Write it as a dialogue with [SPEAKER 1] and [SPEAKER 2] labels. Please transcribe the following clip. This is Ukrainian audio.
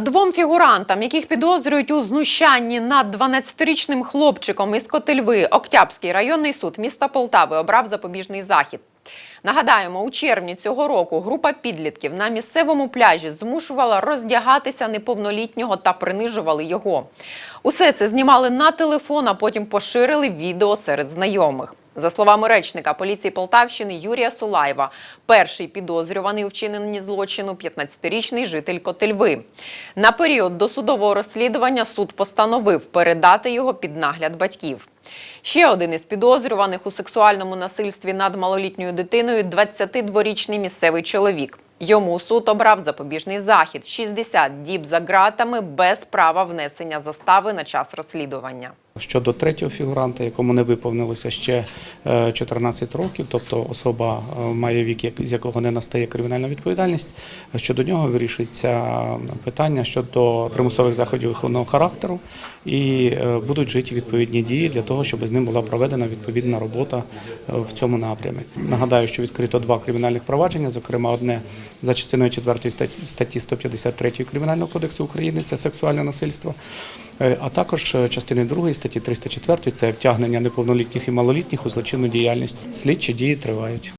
[SPEAKER 1] Двом фігурантам, яких підозрюють у знущанні над 12-річним хлопчиком із Котельви, Октябрський районний суд міста Полтави обрав запобіжний захід. Нагадаємо, у червні цього року група підлітків на місцевому пляжі змушувала роздягатися неповнолітнього та принижували його. Усе це знімали на телефон, а потім поширили відео серед знайомих. За словами речника поліції Полтавщини Юрія Сулаєва, перший підозрюваний у вчиненні злочину 15-річний житель Котельви. На період досудового розслідування суд постановив передати його під нагляд батьків. Ще один із підозрюваних у сексуальному насильстві над малолітньою дитиною 22-річний місцевий чоловік. Йому суд обрав запобіжний захід 60 діб за ґратами без права внесення застави на час розслідування.
[SPEAKER 2] Щодо третього фігуранта, якому не виповнилося ще е, 14 років, тобто особа е, має вік, з якого не настає кримінальна відповідальність, щодо нього вирішується питання щодо примусових заходів виховного характеру і е, будуть вжиті відповідні дії для того, щоб з ним була проведена відповідна робота е, в цьому напрямі. Нагадаю, що відкрито два кримінальних провадження, зокрема одне за частиною 4 статті- статті 153 Кримінального кодексу України це сексуальне насильство. Е, А також частини частиною 2 статті 304 це втягнення неповнолітніх і малолітніх у злочинну діяльність. Слідчі дії тривають.